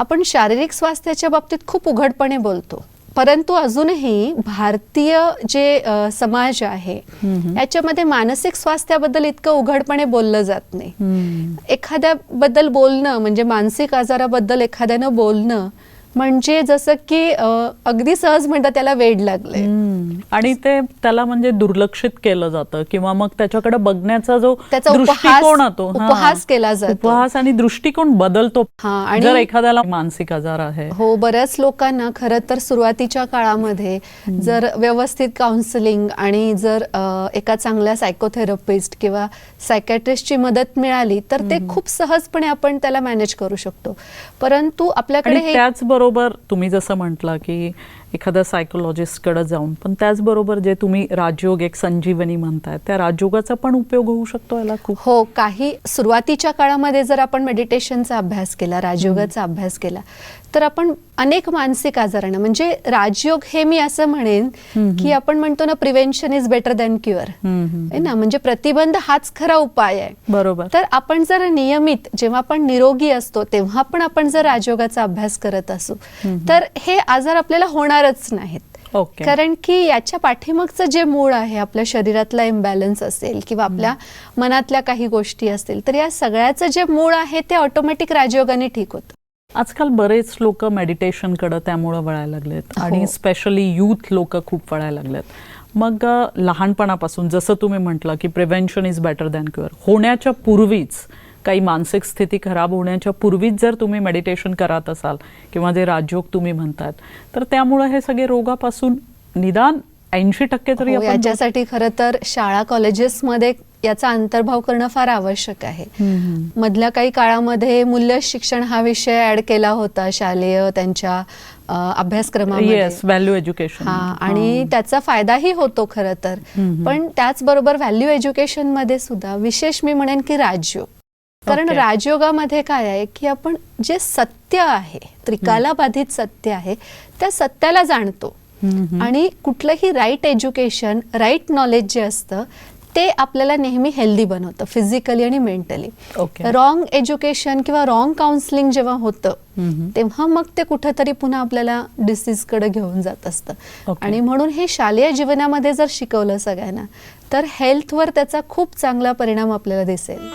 आपण शारीरिक स्वास्थ्याच्या बाबतीत खूप उघडपणे बोलतो. परंतु अजूनही भारतीय जे समाज आहे याच्यामध्ये मानसिक स्वास्थ्याबद्दल इतकं उघडपणे बोललं जात नाही. एखाद्याबद्दल बोलणं म्हणजे मानसिक आजाराबद्दल एखाद्यानं बोलणं म्हणजे जसं की अगदी सहज म्हणतात त्याला वेड हम्म. आणि ते त्याला म्हणजे दुर्लक्षित केलं जातं किंवा मग त्याच्याकडे बघण्याचा जो त्याचा दृष्टिकोन होतो. उपहास केला जातो. उपहास आणि दृष्टिकोन बदलतो हा, आणि- जर एखाद्याला मानसिक आजार आहे हो बऱ्याच लोकांना खरं तर सुरुवातीच्या काळामध्ये जर व्यवस्थित काउन्सिलिंग आणि जर एका चांगल्या सायकोथेरपिस्ट किंवा सायकॅट्रिस्टची मदत मिळाली तर ते खूप सहजपणे आपण त्याला मॅनेज करू शकतो परंतु आपल्याकडे हे त्याचबरोबर तुम्ही जसं म्हटलं की एखाद्या सायकोलॉजिस्टकडे जाऊन पण त्याचबरोबर जे तुम्ही राजयोग एक संजीवनी म्हणताय त्या राजयोगाचा पण उपयोग होऊ शकतो याला खूप? हो काही सुरुवातीच्या काळामध्ये जर आपण मेडिटेशनचा अभ्यास केला राजयोगाचा अभ्यास केला तर आपण अनेक मानसिक आजारांना म्हणजे राजयोग हे मी असं म्हणेन की आपण म्हणतो ना prevention is better than cure. आहे ना? म्हणजे प्रतिबंध हाच खरा उपाय आहे. बरोबर. तर आपण जर नियमित जेव्हा आपण निरोगी असतो तेव्हा पण आपण जर राजयोगाचा अभ्यास करत असू. तर हे आजार आपल्याला होणारच नाहीत. ओके. कारण की याच्या पाठीमागचं जे मूळ आहे आपल्या शरीरातला इम्बॅलन्स असेल किंवा आपल्या मनातल्या काही गोष्टी असतील तर या सगळ्याचं जे मूळ आहे ते ऑटोमॅटिक राजयोगाने ठीक होतं. आजकाल बरेच लोक मेडिटेशनकडे त्यामुळं वळायला लागलेत हो. आणि स्पेशली यूथ लोक खूप वळायला लागलेत. मग लहानपणापासून जसं तुम्ही म्हटलं की prevention is better than cure होण्याच्या पूर्वीच काही मानसिक स्थिती खराब होण्याच्या पूर्वीच जर तुम्ही मेडिटेशन करत असाल किंवा जे राजयोग तुम्ही म्हणतात तर त्यामुळं हे सगळे रोगापासून निदान ऐंशी टक्के तरी हो, याच्यासाठी खरं तर शाळा कॉलेजेसमध्ये याचा अंतर्भाव करणं फार आवश्यक आहे. मधल्या काही काळामध्ये मूल्य शिक्षण हा विषय ऍड केला होता शालेय त्यांच्या अभ्यासक्रमामध्ये. येस व्हॅल्यू एज्युकेशन हा आणि त्याचा फायदाही होतो खरं तर. पण त्याचबरोबर व्हॅल्यू एज्युकेशनमध्ये सुद्धा विशेष मी म्हणेन की राजयोग. कारण. राजयोगामध्ये काय आहे की आपण जे सत्य आहे त्रिकाला बाधित सत्य आहे त्या सत्याला जाणतो. आणि कुठलंही राईट एज्युकेशन राईट नॉलेज जे असतं ते आपल्याला नेहमी हेल्दी बनवतं फिजिकली आणि मेंटली रॉंग एज्युकेशन किंवा रॉंग काउन्सिलिंग जेव्हा होतं. तेव्हा मग ते कुठंतरी पुन्हा आपल्याला डिसीजकडे घेऊन जात असतं. आणि म्हणून हे शालेय जीवनामध्ये जर शिकवलं सगळ्यांना तर हेल्थवर त्याचा खूप चांगला परिणाम आपल्याला दिसेल.